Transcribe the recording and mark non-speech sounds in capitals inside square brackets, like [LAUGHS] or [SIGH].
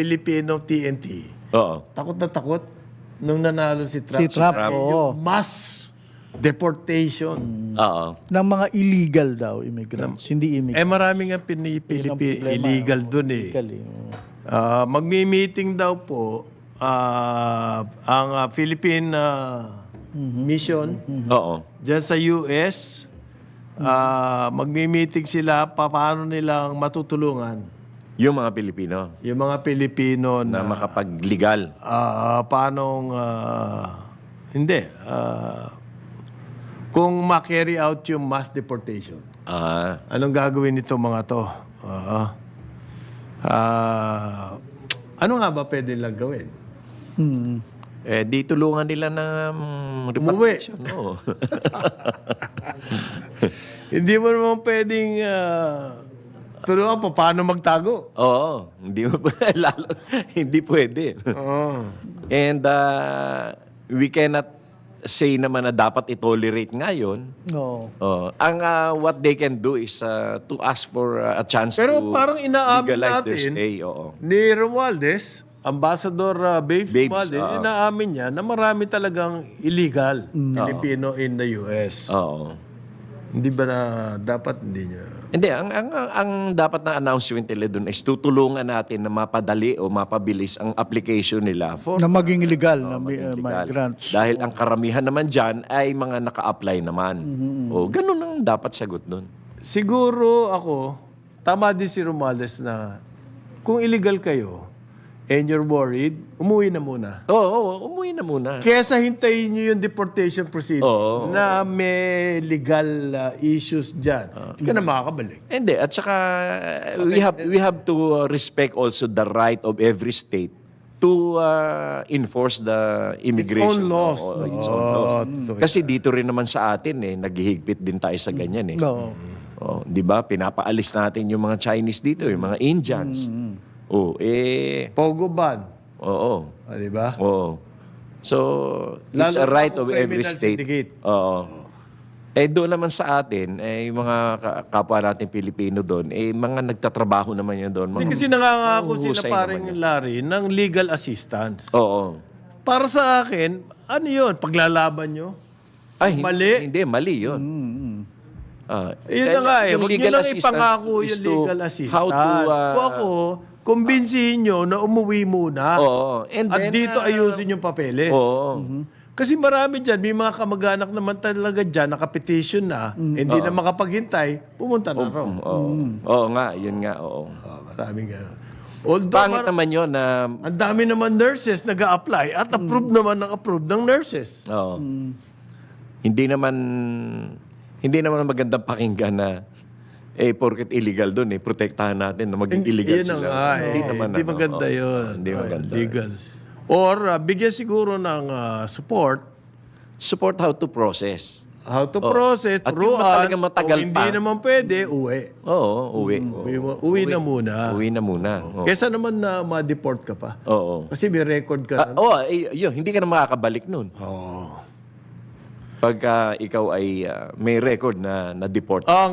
Filipino TNT, Oo. takot na takot nung nanalo si Trump. Si Trump, Yung oo. mass deportation. Oo. Ng mga illegal daw immigrants, hindi Eh immigrants. marami nga pinipilipi illegal dun eh. Illegal eh. oo. Ah, magmi-meeting daw po ah, ang ah, Philippine ah, mission Oo. Diyan sa US, ah, magmi-meeting sila pa- paano nilang matutulungan Yung mga Pilipino yung mga Pilipino na na makapag-legal. ah, paanong ah, hindi ah, kung ma-carry out yung mass deportation. Ah. Anong gagawin nito mga to? Oo. Ah, ano nga ba pwede lang gawin? Hmm. Eh, di tulungan nila um, Umuwi. repatriation. Oo. [LAUGHS] Hindi mo naman pwedeng uh, tulungan pa paano magtago. Oo. Hindi mo [LAUGHS] lalo, hindi pwede. Oo. And uh, we cannot say naman na dapat i-tolerate ngayon. Oo. Oh, ang uh, what they can do is uh, to ask for uh, a chance Pero to parang inaamin legalize their natin stay. Oo. ni Romualdez, Ambassador uh, Babes, Babes, Romualdez, oo. inaamin niya na marami talagang illegal Filipino in the US. Oo. Hindi ba na dapat hindi niya? Hindi, ang, ang, ang, ang dapat na announcement nila doon is tutulungan natin na mapadali o mapabilis ang application nila for Na maging illegal na maging uh, legal. migrants. Dahil ang karamihan naman dyan ay mga naka-apply naman. O, ganun ang dapat sagot doon. Siguro ako, tama din si Romualdez na kung illegal kayo and you're worried, umuwi na muna. Oo, oo, umuwi na muna. Kesa hintayin nyo yung deportation proceeding Oo. na may legal uh, issues dyan. Hindi ka na makakabalik. Hindi, at saka uh, we have we have to uh, respect also the right of every state to uh, enforce the immigration laws. Oo, its own Oo, laws. totoo Kasi dito rin naman sa atin eh naghihigpit din tayo sa ganyan eh. Oo. Oh, 'di ba? Pinapaalis natin yung mga Chinese dito, yung mga Indians. Oh, eh Pogo ban. oo. Ah, di ba? Oo. So, Lalo it's a right of every criminal state. syndicate. Oo. Eh doon naman sa atin, eh yung mga ka- kapwa natin Pilipino doon, eh mga nagtatrabaho naman yan doon. Hindi Mga, kasi nangangako sila Huhusay paring naman Larry ng legal assistance. Oo. Para sa akin, ano yun? Paglalaban nyo? Ay, hin- Mali. Hindi, mali yun. Ah, Yun na nga eh. yung Huwag nyo legal lang assistance ipangako yung legal assistance. How to... ah, Kung ako, kumbinsihin nyo na umuwi muna. Oo. And At then, dito ah, ayusin yung papeles. Oo. Kasi marami dyan, may mga kamag-anak naman talaga dyan, nakapetition na, hindi na makapaghintay, pumunta na raw. Oo. Oo nga, yun nga, oo. Oh, maraming gano'n. Although, Pangit mar- naman yun na... ang dami naman nurses nag apply at approve naman ng approve ng nurses. Oo. Hindi naman... Hindi naman magandang pakinggan na eh, porket illegal doon, eh, protektahan natin na maging illegal Yun sila. nga eh. Hindi naman, Hindi ano, maganda oo. yun. Hindi Ah, maganda. Legal. Or uh, bigyan siguro ng uh, support Support how to process. how to process, At yung turuan. talagang matagal Kung hindi pa. naman pwede, uwi. Oo, uwi. Uwi, mo- uwi na muna. Uwi na muna. Oo. Kesa naman na ma-deport ka pa. Oo. Kasi may record ka Ah, na. oh, eh, yun, hindi ka na makakabalik nun. Oh. Pagka ikaw ay ah, may record na na-deport. Ah,